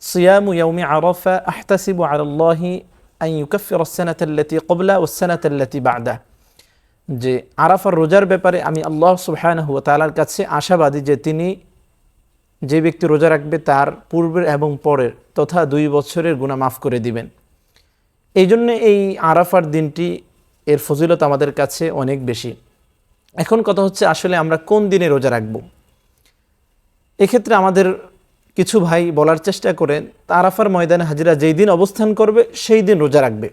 সিয়ামু ইয়াউমি আরাফা আহতাসিবু আলাল্লাহি আন ইউকাফির সানাতাল্লাতি ক্বাবলা ওয়াস সানাতাল্লাতি বা'দা যে আরাফার রোজার ব্যাপারে আমি আল্লাহ সুবহানাহু ওয়া তাআলার কাছে আশাবাদী যে তিনি যে ব্যক্তি রোজা রাখবে তার পূর্বের এবং পরের তথা দুই বছরের গুণা মাফ করে দিবেন। এই জন্য এই আরাফার দিনটি এর ফজিলত আমাদের কাছে অনেক বেশি। এখন কথা হচ্ছে আসলে আমরা কোন দিনে রোজা রাখব? এক্ষেত্রে আমাদের কিছু ভাই বলার চেষ্টা করেন আরাফার ময়দানে হাজিরা যেই দিন অবস্থান করবে, সেই দিন রোজা রাখবে।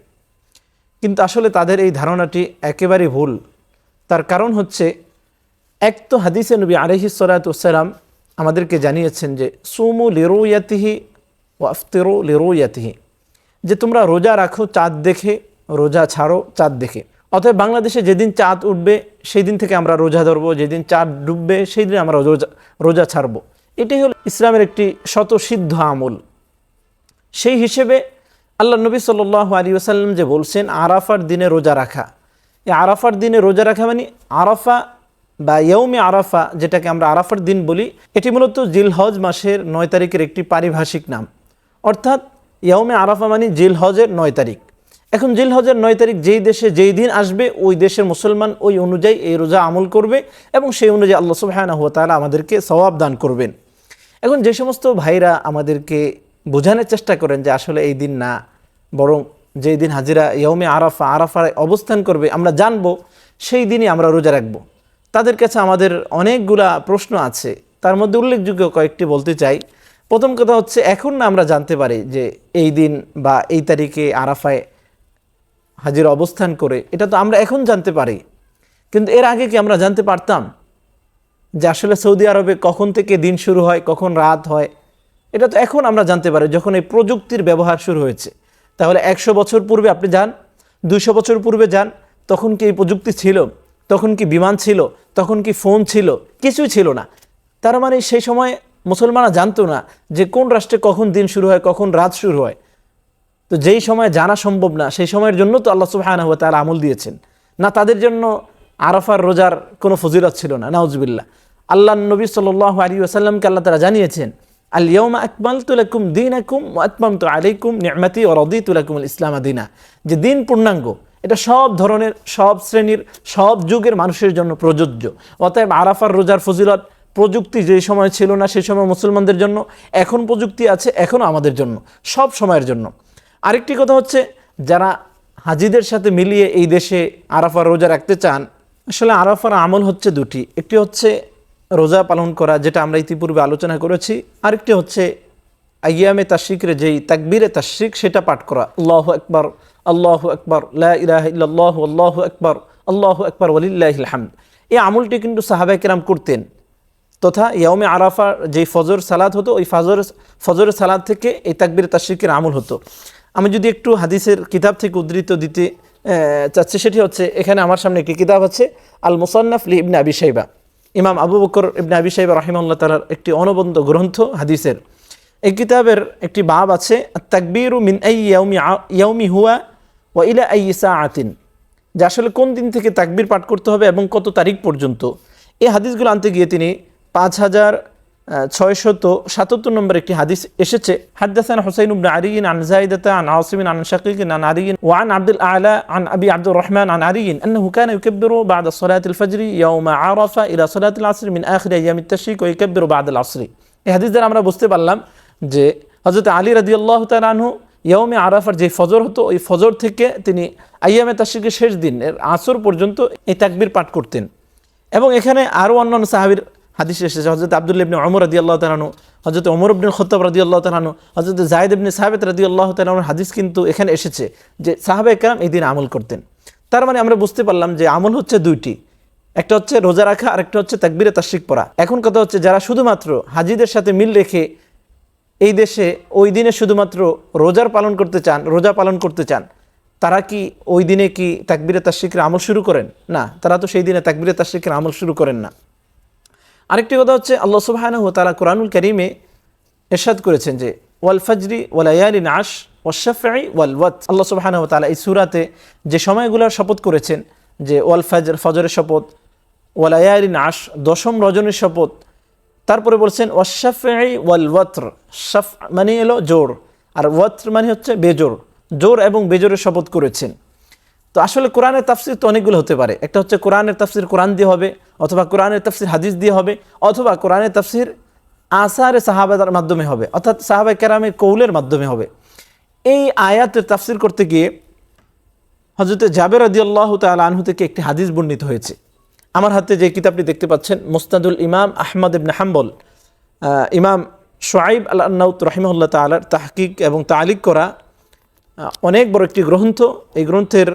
কিন্তু আসলে তাদের এই ধারণাটি একেবারেই ভুল। তার কারণ হচ্ছে, এক তো হাদিসে নবী আলহি সালাতাম আমাদেরকে জানিয়েছেন যে, সুমু লিরুয়াতিহি ও আফতেরো লিরুয়াতিহি। যে তোমরা রোজা রাখো, চাঁদ দেখে, রোজা ছাড়ো, চাঁদ দেখে। অতএব বাংলাদেশে যেদিন চাঁদ উঠবে, সেই দিন থেকে আমরা রোজা ধরবো, যেদিন চাঁদ ডুববে, সেই দিন আমরা রোজা রোজা ছাড়বো। এটাই হল ইসলামের একটি শতসিদ্ধ আমল। সেই হিসেবে আল্লাহ নবী সাল আলী আসাল্লাম যে বলছেন, আরাফার দিনে রোজা রাখা। এই আরাফার দিনে রোজা রাখা মানে আরাফা বা ইয়ৌমে আরাফা, যেটাকে আমরা আরাফার দিন বলি, এটি মূলত জিলহজ মাসের নয় তারিখের একটি পারিভাষিক নাম। অর্থাৎ ইয়ৌমে আরাফা মানে জিলহজের নয় তারিখ। এখন জিলহজের নয় তারিখ যেই দেশে যেই দিন আসবে, ওই দেশের মুসলমান ওই অনুযায়ী এই রোজা আমল করবে এবং সেই অনুযায়ী আল্লাহ সুবাহানা হুয়া তালা আমাদেরকে সওয়াব দান করবেন। এখন যে সমস্ত ভাইরা আমাদেরকে বোঝানোর চেষ্টা করেন যে আসলে এই দিন না, বরং যেই দিন হাজিরা ইয়মে আরাফা, আরাফায় অবস্থান করবে, আমরা জানব, সেই দিনই আমরা রোজা রাখব। তাদের কাছে আমাদের অনেকগুলা প্রশ্ন আছে। তার মধ্যে উল্লেখযোগ্য কয়েকটি বলতে চাই। প্রথম কথা হচ্ছে, এখন না আমরা জানতে পারি যে এই দিন বা এই তারিখে আরাফায় হাজির অবস্থান করে, এটা তো আমরা এখন জানতে পারি। কিন্তু এর আগে কি আমরা জানতে পারতাম? যে আসলে সৌদি আরবে কখন থেকে দিন শুরু হয়, কখন রাত হয়, এটা তো এখন আমরা জানতে পারি যখন এই প্রযুক্তির ব্যবহার শুরু হয়েছে। তাহলে একশো বছর পূর্বে আপনি যান, দুইশো বছর পূর্বে যান, তখন কি এই প্রযুক্তি ছিল? তখন কি বিমান ছিল? তখন কি ফোন ছিল? কিছুই ছিল না। তার মানে সেই সময় মুসলমানরা জানতো না যে কোন রাষ্ট্রে কখন দিন শুরু হয়, কখন রাত শুরু হয়। তো যেই সময় জানা সম্ভব না, সেই সময়ের জন্য তো আল্লাহ সুবাহানা হুয়া তারা আমল দিয়েছেন। না তাদের জন্য আরাফার রোজার কোনো ফজিলত ছিল না নাউজবিল্লা আল্লাহ নবী সাল আলী আসাল্লামকে আল্লাহ তারা জানিয়েছেন আল ইয়মা আকমাল তুলাকুম দিন আকুম আকমাম তো আলাইকুম ও রদি তুলাকুম ইসলাম আদিনা যে দিন পূর্ণাঙ্গ, এটা সব ধরনের, সব শ্রেণির, সব যুগের মানুষের জন্য প্রযোজ্য। অতএব আরাফার রোজার ফজিলত প্রযুক্তি যে সময় ছিল না সেই সময় মুসলমানদের জন্য, এখন প্রযুক্তি আছে এখনও আমাদের জন্য, সব সময়ের জন্য। আরেকটি কথা হচ্ছে, যারা হাজিদের সাথে মিলিয়ে এই দেশে আরাফার রোজা রাখতে চান, আসলে আরাফার আমল হচ্ছে দুটি। একটি হচ্ছে রোজা পালন করা, যেটা আমরা ইতিপূর্বে আলোচনা করেছি। আরেকটি হচ্ছে আইয়ামে তাশিকরে যেই তাকবিরে তাশিক সেটা পাঠ করা। আল্লাহ আকবর আল্লাহ আকবর লাহ আল্লাহ আকবর আল্লাহ আকবর ওলিল্লাহিল হামদ। এই আমলটি কিন্তু সাহাবাইকেরাম করতেন। তথা ইয়ামে আরাফার যেই ফজর সালাদ হতো, ওই ফজর ফজরের সালাদ থেকে এই তাকবির তাশিকের আমল হতো। আমি যদি একটু হাদিসের কিতাব থেকে উদ্ধৃত দিতে চাচ্ছি, সেটি হচ্ছে, এখানে আমার সামনে একটি কিতাব আছে আল মুসান্নাফ লি ইবনে আবি সাইবা ইমাম আবু বকর ইবনে আবি সাহেব রাহিমাল্লাহ তালার একটি অনবন্ধ গ্রন্থ, হাদিসের। এই কিতাবের একটি বাব আছে তাকবির মিন ইয়াউমি হুয়া ওয়া ইলা আই ইসা আতিন যে আসলে কোন দিন থেকে তাকবির পাঠ করতে হবে এবং কত তারিখ পর্যন্ত। এই হাদিসগুলো আনতে গিয়ে তিনি পাঁচ হাজার ছয়শত সাতাত্তর নম্বর একটি হাদিস এসেছে হাদ্দাসান হুসাইন ইবনে আরিয়িন আন জাইদাতা আন আসিমিন আন শাকিকিন আন আরিয়িন وعن عبد الأعلى عن أبي عبد الرحمن عن علي أنه كان يكبر بعد صلاة الفجر يوم عرفة إلى صلاة العصر من آخر أيام التشريك ويكبر بعد العصر এই হাদিস দ্বারা আমরা বুঝতে পারলাম যে হজরত আলী রাদি আল্লাহ তালু ইয়মে আরাফার যে ফজর হতো ওই ফজর থেকে তিনি আইয়ামে তাশরিকের শেষ দিন এর আসর পর্যন্ত এই তাকবির পাঠ করতেন এবং এখানে আরও অন্যান্য সাহাবির হাদিস এসেছে হজরত আবদুল্লা ইবনে অমর রদি আল্লাহ তালানু হজরত অমর ইবনুল খত্তাব রদি আল্লাহ তালানু হজরত জায়দ ইবনে সাহাবেদ রদি আল্লাহ তালানুর হাদিস কিন্তু এখানে এসেছে যে সাহাবে একরাম এই দিন আমল করতেন। তার মানে আমরা বুঝতে পারলাম যে আমল হচ্ছে দুইটি, একটা হচ্ছে রোজা রাখা আর একটা হচ্ছে তাকবিরে তাশরিক পড়া। এখন কথা হচ্ছে যারা শুধুমাত্র হাজিদের সাথে মিল রেখে এই দেশে ওই দিনে শুধুমাত্র রোজার পালন করতে চান, রোজা পালন করতে চান, তারা কি ওই দিনে কি তাকবিরে তাশরিকের আমল শুরু করেন? না, তারা তো সেই দিনে তাকবিরে তাশরিকের আমল শুরু করেন না। আরেকটি কথা হচ্ছে, আল্লাহ সুবাহানহ তালা কোরআনুল করিমে এরশাদ করেছেন যে, ওয়াল ফজরি ওয়ালায়ালিন আশ ওয়াশাফি ওয়াল ওয়াত। আল্লাহ সুবাহানহ তালা এই সুরাতে যে সময়গুলোর শপথ করেছেন, যে ওয়াল ফজর, ফজরের শপথ ওয়ালায়ালিন আশ দশম রজনের শপথ, তারপরে বলছেন ওয়াশাফি ওয়াল ওয়াত্র। শাফ মানে এলো জোর, আর ওয়াত্র মানে হচ্ছে বেজোর। জোর এবং বেজোরের শপথ করেছেন। তো আসলে কোরআনের তাফসির তো অনেকগুলো হতে পারে। একটা হচ্ছে কোরআনের তাফসির কোরআন দিয়ে হবে অথবা কোরআনের তাফসির হাদিস দিয়ে হবে, অথবা কোরআনের তাফসির আসারে সাহাবাদার মাধ্যমে হবে, অর্থাৎ সাহাবাই কেরামের কৌলের মাধ্যমে হবে। এই আয়াতের তাফসির করতে গিয়ে হজরত জাবের আদি আল্লাহ তাল আনহু থেকে একটি হাদিস বর্ণিত হয়েছে। আমার হাতে যে কিতাবটি দেখতে পাচ্ছেন মুস্তাদুল ইমাম আহমদ ইবনে হাম্বল ইমাম সোয়াইব আল আন্নাউত রহিমউল্লাহ তালার তাহকিক এবং তালিক করা অনেক বড় একটি গ্রন্থ। এই গ্রন্থের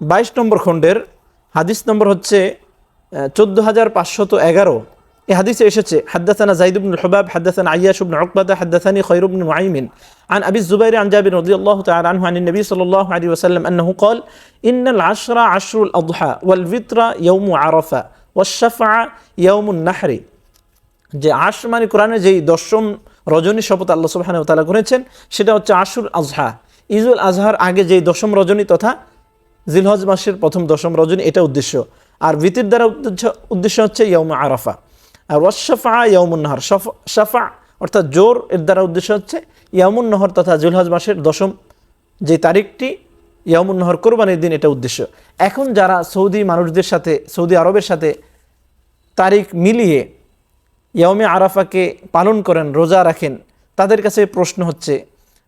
বাইশ নম্বর খণ্ডের হাদিস নম্বর হচ্ছে চোদ্দো হাজার পাঁচশত এগারো এই হাদিসে এসেছে হাদ্দাসানা জাইদ بن الحباب حدثنا عياش بن عقبة حدثني خير بن نعيم عن أبي الزبير عن جابر رضي الله تعالى عنه عن النبي صلى الله عليه وسلم أنه قال إن العشر عشر الأضحى والفطر يوم عرفة والشفع يوم النحر যে আশ মানে কোরআনে যেই দশম রজনী শপথ আল্লাহ সুবহানাহু ওয়া তাআলা করেছেন সেটা হচ্ছে আশুর আজহা ইজুল আজহার আগে যেই দশম রজনী তথা জিলহজ মাসের প্রথম দশম রজনী এটা উদ্দেশ্য। আর ভিতির দ্বারা উদ্দেশ্য উদ্দেশ্য হচ্ছে ইয়ৌম আরাফা। আর ওয়াশাফা ইয়ৌমুন নহর। শাফা অর্থাৎ জোর, এর দ্বারা উদ্দেশ্য হচ্ছে ইয়ামুন নহর তথা জুলহজ মাসের দশম যে তারিখটি ইয়ামুন নহর কোরবানির দিন এটা উদ্দেশ্য। এখন যারা সৌদি মানুষদের সাথে, সৌদি আরবের সাথে তারিখ মিলিয়ে ইয়মে আরাফাকে পালন করেন, রোজা রাখেন, তাদের কাছে প্রশ্ন হচ্ছে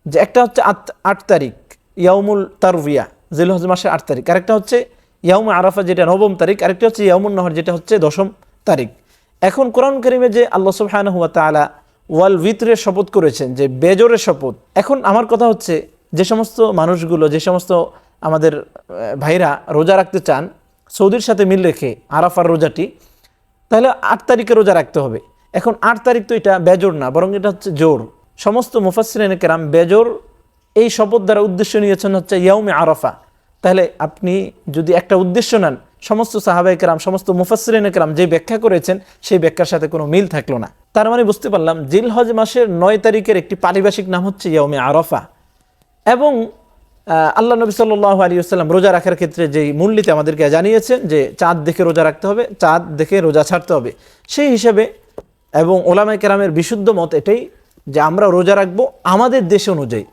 যে একটা হচ্ছে আট আট তারিখ ইয়ামুল তারভিয়া জিলহজ মাসের আট তারিখ। আরেকটা হচ্ছে ইয়ামে আরাফা যেটা নবম তারিখ। আরেকটা হচ্ছে ইয়ামুন নহর, যেটা হচ্ছে দশম তারিখ। এখন কোরআন করিমে যে আল্লাহ সুবহানাহু হুয়া তাআলা ওয়াল ভিতরের শপথ করেছেন, যে বেজোরের শপথ, এখন আমার কথা হচ্ছে যে সমস্ত মানুষগুলো, যে সমস্ত আমাদের ভাইরা রোজা রাখতে চান, সৌদির সাথে মিল রেখে আরাফার রোজাটি, তাহলে আট তারিখে রোজা রাখতে হবে। এখন আট তারিখ তো এটা বেজোর না, বরং এটা হচ্ছে জোর। সমস্ত মুফাসরিন কেরাম বেজোর এই শপথ দ্বারা উদ্দেশ্য নিয়েছেন হচ্ছে ইয়াউমে আরফা। তাহলে আপনি যদি একটা উদ্দেশ্য নেন, সমস্ত সাহাবাই কেরাম, সমস্ত মুফাসরিন কেরাম যে ব্যাখ্যা করেছেন, সেই ব্যাখ্যার সাথে কোনো মিল থাকল না। তার মানে বুঝতে পারলাম, জিলহজ মাসের নয় তারিখের একটি পারিভাষিক নাম হচ্ছে ইয়াউমে আরফা। এবং আল্লাহ নবী সাল্লাহ আলী আসসালাম রোজা রাখার ক্ষেত্রে যেই মূলনীতি আমাদেরকে জানিয়েছেন যে চাঁদ দেখে রোজা রাখতে হবে, চাঁদ দেখে রোজা ছাড়তে হবে। সেই হিসাবে এবং ওলামায় কেরামের বিশুদ্ধ মত এটাই যে আমরা রোজা রাখব আমাদের দেশ অনুযায়ী।